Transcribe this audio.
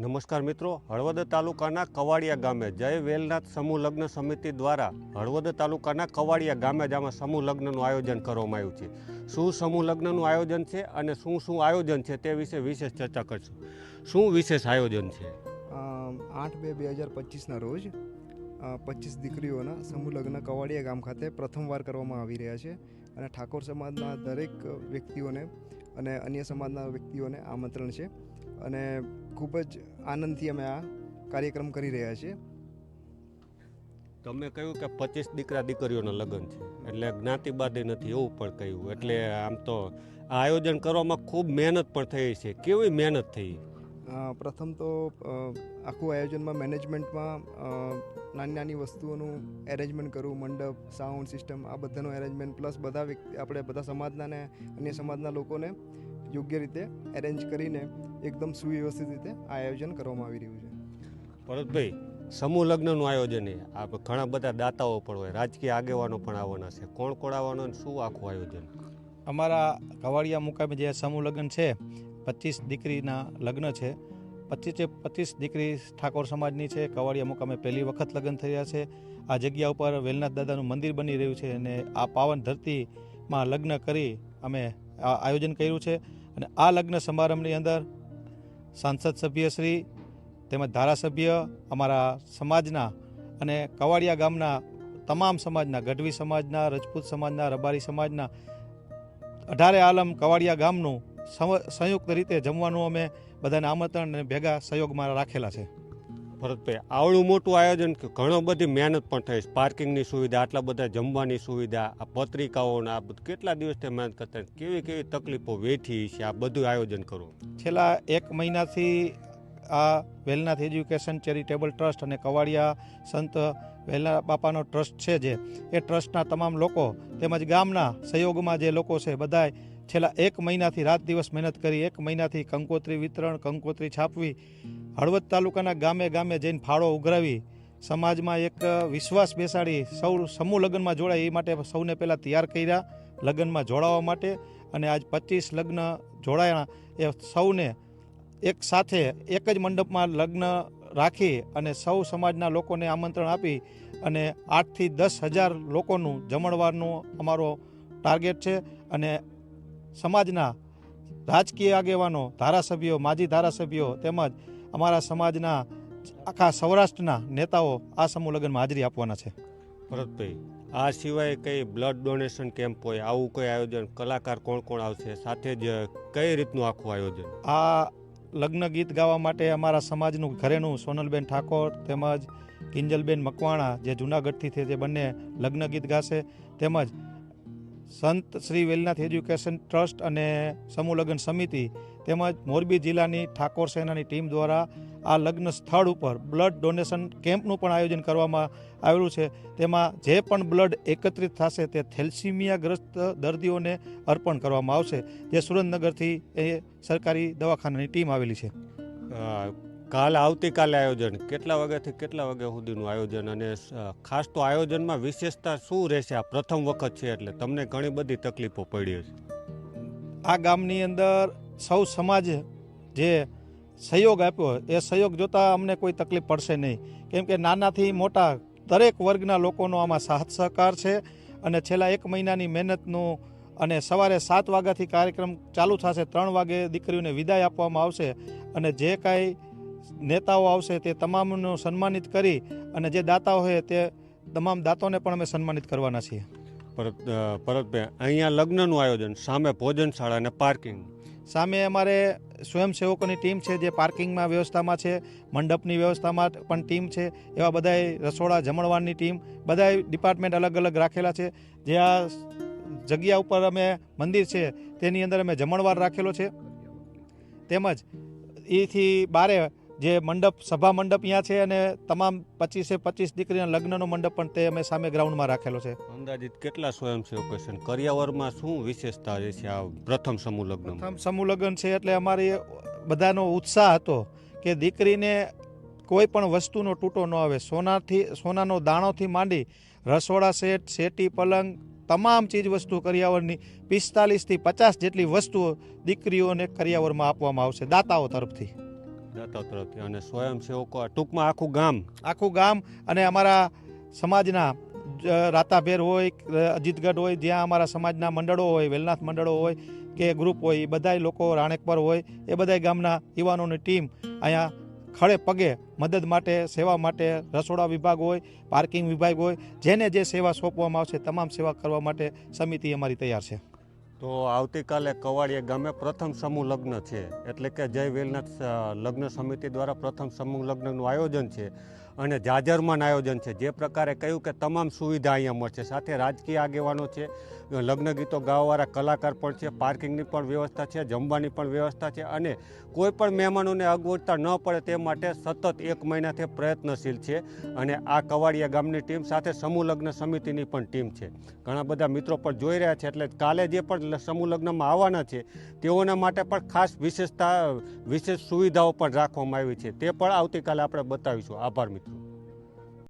નમસ્કાર મિત્રો, હળવદ તાલુકાના કવાડિયા ગામે જય વેલનાથ સમૂહ લગ્ન સમિતિ દ્વારા હળવદ તાલુકાના કવાડિયા ગામે જ આમાં સમૂહ લગ્નનું આયોજન કરવામાં આવ્યું છે. શું સમૂહ લગ્નનું આયોજન છે અને શું શું આયોજન છે તે વિશે વિશેષ ચર્ચા કરશું. શું વિશેષ આયોજન છે? આઠ બે બે હજાર પચીસના રોજ પચીસ દીકરીઓના સમૂહ લગ્ન કવાડિયા ગામ ખાતે પ્રથમવાર કરવામાં આવી રહ્યા છે અને ઠાકોર સમાજના દરેક વ્યક્તિઓને અને અન્ય સમાજના વ્યક્તિઓને આમંત્રણ છે. અને ખૂબ જ આનંદથી અમે આ કાર્યક્રમ કરી રહ્યા છીએ. તમે કહ્યું કે પચીસ દીકરા દીકરીઓના લગ્ન છે. એટલે જ્ઞાતિવાદી નથી એવું પણ કહ્યું. એટલે આમ તો આ આયોજન કરવામાં ખૂબ મહેનત પણ થઈ છે. કેવી મહેનત થઈ? પ્રથમ તો આખું આયોજનમાં મેનેજમેન્ટમાં નાની નાની વસ્તુઓનું એરેન્જમેન્ટ કરવું મંડપ સાઉન્ડ સિસ્ટમ આ બધાનું એરેન્જમેન્ટ પ્લસ બધા વ્યક્તિ આપણે બધા સમાજના ને અન્ય સમાજના લોકોને યોગ્ય રીતે એરેન્જ કરીને એકદમ સુવ્યવસ્થિત રીતે આ આયોજન કરવામાં આવી રહ્યું છે. ભરતભાઈ સમૂહ લગ્નનું આયોજન એ આ ઘણા બધા દાતાઓ પણ હોય રાજકીય આગેવાનો પણ આવવાના છે. કોણ કોણ આવવાનો અને શું આખું આયોજન? અમારા કવાડિયા મુકામે જે સમૂહ લગ્ન છે પચીસ દીકરીના લગ્ન છે. પચીસે પચીસ દીકરી ઠાકોર સમાજની છે કવાડિયા મુકામે પહેલી વખત લગ્ન થઈ રહ્યા છે. આ જગ્યા ઉપર વેલનાથ દાદાનું મંદિર બની રહ્યું છે અને આ પાવન ધરતીમાં લગ્ન કરી અમે આ આયોજન કર્યું છે. અને આ લગ્ન સમારંભની અંદર સાંસદ સભ્યશ્રી તેમજ ધારાસભ્ય અમારા સમાજના અને કવાડિયા ગામના તમામ સમાજના, ગઢવી સમાજના, રજપૂત સમાજના, રબારી સમાજના અઢારે આલમ કવાડિયા ગામનું સંયુક્ત રીતે જમવાનું અમે બધાને આમંત્રણ અને ભેગા સહયોગમાં રાખેલા છે. ભરતભાઈ આવડું મોટું આયોજન કે ઘણો બધી મહેનત પણ થઈ. પાર્કિંગની સુવિધા, આટલા બધા જમવાની સુવિધા, આ પત્રિકાઓને, આ બધું, કેટલા દિવસથી મહેનત કરતા કેવી કેવી તકલીફો વેઠી છે આ બધું આયોજન કરવું? છેલ્લા એક મહિનાથી આ વેલનાથ એજ્યુકેશન ચેરિટેબલ ટ્રસ્ટ અને કવાડિયા સંત વહેલા બાપાનો ટ્રસ્ટ છે જે. એ ટ્રસ્ટના તમામ લોકો તેમજ ગામના સહયોગમાં જે લોકો છે બધાય છેલ્લા એક મહિનાથી રાત દિવસ મહેનત કરી, એક મહિનાથી કંકોત્રી વિતરણ, કંકોત્રી છાપવી, હળવદ તાલુકાના ગામે ગામે જઈને ફાળો ઉઘરાવી, સમાજમાં એક વિશ્વાસ બેસાડી, સૌ સમૂહ લગ્નમાં જોડાય, એ માટે સૌને પહેલાં તૈયાર કર્યા, લગ્નમાં જોડાવા માટે અને આજ પચીસ લગ્ન જોડાયા એ સૌને એક સાથે એક જ મંડપમાં લગ્ન રાખી અને સૌ સમાજના લોકોને આમંત્રણ આપી અને આઠથી દસ હજાર લોકોનું જમણવારનું અમારો ટાર્ગેટ છે અને સમાજના રાજકીય આગેવાનો ધારાસભ્યો માજી ધારાસભ્યો તેમજ અમારા સમાજના આખા સૌરાષ્ટ્રના નેતાઓ આ સમૂહ લગ્નમાં હાજરી આપવાના છે. ભરતભાઈ આ સિવાય કઈ બ્લડ ડોનેશન કેમ્પ હોય આવું કોઈ આયોજન કલાકાર કોણ કોણ આવશે સાથે જ કઈ રીતનું આખું આયોજન? આ લગ્ન ગીત ગાવા માટે અમારા સમાજનું ઘરેનું સોનલબેન ઠાકોર તેમજ કિંજલબેન મકવાણા જે જૂનાગઢથી છે તે બંને લગ્ન ગીત ગાશે તેમજ સંત શ્રી વેલનાથ એજ્યુકેશન ટ્રસ્ટ અને સમૂહ લગ્ન સમિતિ તેમજ મોરબી જિલ્લાની ઠાકોર સેનાની ટીમ દ્વારા આ લગ્ન સ્થળ ઉપર બ્લડ ડોનેશન કેમ્પનું પણ આયોજન કરવામાં આવેલું છે. તેમાં જે પણ બ્લડ એકત્રિત થશે તે થેલ્સીમિયાગ્રસ્ત દર્દીઓને અર્પણ કરવામાં આવશે. જે સુરેન્દ્રનગરથી એ સરકારી દવાખાનાની ટીમ આવેલી છે. કાલ આવતીકાલે આયોજન. કેટલા વાગ્યાથી કેટલા વાગ્યા સુધીનું આયોજન અને ખાસ તો આયોજનમાં વિશેષતા શું રહેશે? આ પ્રથમ વખત છે એટલે તમને ઘણી બધી તકલીફો પડી હશે. આ ગામની અંદર સૌ સમાજ જે સહયોગ આપ્યો એ સહયોગ જોતાં અમને કોઈ તકલીફ પડશે નહીં. કેમ કે નાનાથી મોટા દરેક વર્ગના લોકોનો આમાં સાથ સહકાર છે અને છેલ્લા એક મહિનાની મહેનતનું અને સવારે સાત વાગ્યાથી કાર્યક્રમ ચાલુ થશે, ત્રણ વાગે દીકરીઓને વિદાય આપવામાં આવશે અને જે કાંઈ નેતાઓ આવશે તે તમામનું સન્માનિત કરી અને જે દાતાઓ હોય તે તમામ દાતાઓને પણ અમે સન્માનિત કરવાના છીએ. પરત પરતભાઈ અહીંયા લગ્નનું આયોજન સામે ભોજનશાળા અને પાર્કિંગ. સામે અમારે સ્વયંસેવકોની ટીમ છે જે પાર્કિંગમાં વ્યવસ્થામાં છે મંડપની વ્યવસ્થામાં પણ ટીમ છે એવા બધાય રસોડા જમણવારની ટીમ બધાય ડિપાર્ટમેન્ટ અલગ અલગ રાખેલા છે. જે આ જગ્યા ઉપર અમે મંદિર છે તેની અંદર અમે જમણવાર રાખેલો છે. તેમજ એથી બારે જે મંડપ સભા મંડપ અહીંયા છે અને તમામ પચીસે પચીસ દીકરીના લગ્નનો મંડપ પણ તે અમે સામે ગ્રાઉન્ડમાં રાખેલો છે. અંદાજિત કેટલા સ્વયંસેવકો છે? કરિયાવરમાં શું વિશેષતા છે આ પ્રથમ સમૂહ લગ્ન પ્રથમ સમૂહ લગ્ન છે એટલે અમારી બધાનો ઉત્સાહ હતો કે દીકરીને કોઈ પણ વસ્તુનો તૂટો ન આવે. સોનાથી સોનાનો દાણોથી માંડી રસોડા સેટ સેટી પલંગ તમામ ચીજ વસ્તુ કરિયાવરની પિસ્તાલીસથી પચાસ જેટલી વસ્તુઓ દીકરીઓને કરિયાવરમાં આપવામાં આવશે દાતાઓ તરફથી. તરફથી અને સ્વયંસેવકો ટૂંકમાં આખું ગામ. આખું ગામ અને અમારા સમાજના રાતાભેર હોય અજીતગઢ હોય, જ્યાં અમારા સમાજના મંડળો હોય, વેલનાથ મંડળો હોય, કે ગ્રુપ હોય, એ બધાય લોકો રાણેકપર હોય, એ બધાય ગામના યુવાનોની ટીમ અહીંયા ખડે પગે મદદ માટે, સેવા માટે રસોડા વિભાગ હોય, પાર્કિંગ વિભાગ હોય, જેને જે સેવા સોંપવામાં આવશે, તમામ સેવા કરવા માટે સમિતિ અમારી તૈયાર છે. તો આવતીકાલે કવાડિયા ગામે પ્રથમ સમૂહ લગ્ન છે. એટલે કે જય વેલનાથ લગ્ન સમિતિ દ્વારા પ્રથમ સમૂહ લગ્નનું આયોજન છે અને જાજરમાન આયોજન છે. જે પ્રકારે કહ્યું કે તમામ સુવિધા અહીંયા મળશે. સાથે રાજકીય આગેવાનો છે, લગ્ન ગીતો ગાવાવાળા કલાકાર પણ છે, પાર્કિંગની પણ વ્યવસ્થા છે, જમવાની પણ વ્યવસ્થા છે અને કોઈ પણ મહેમાનોને અગવડતા ન પડે તે માટે સતત એક મહિનાથી પ્રયત્નશીલ છે અને આ કવાડિયા ગામની ટીમ સાથે સમૂહ લગ્ન સમિતિની પણ ટીમ છે. ઘણા બધા મિત્રો પણ જોઈ રહ્યા છે. એટલે કાલે જે પણ સમૂહ લગ્નમાં આવવાના છે. તેઓના માટે પણ ખાસ વિશેષતા, વિશેષ સુવિધાઓ પણ રાખવામાં આવી છે. તે પણ આવતીકાલે આપણે બતાવીશું. આભાર મિત્રો.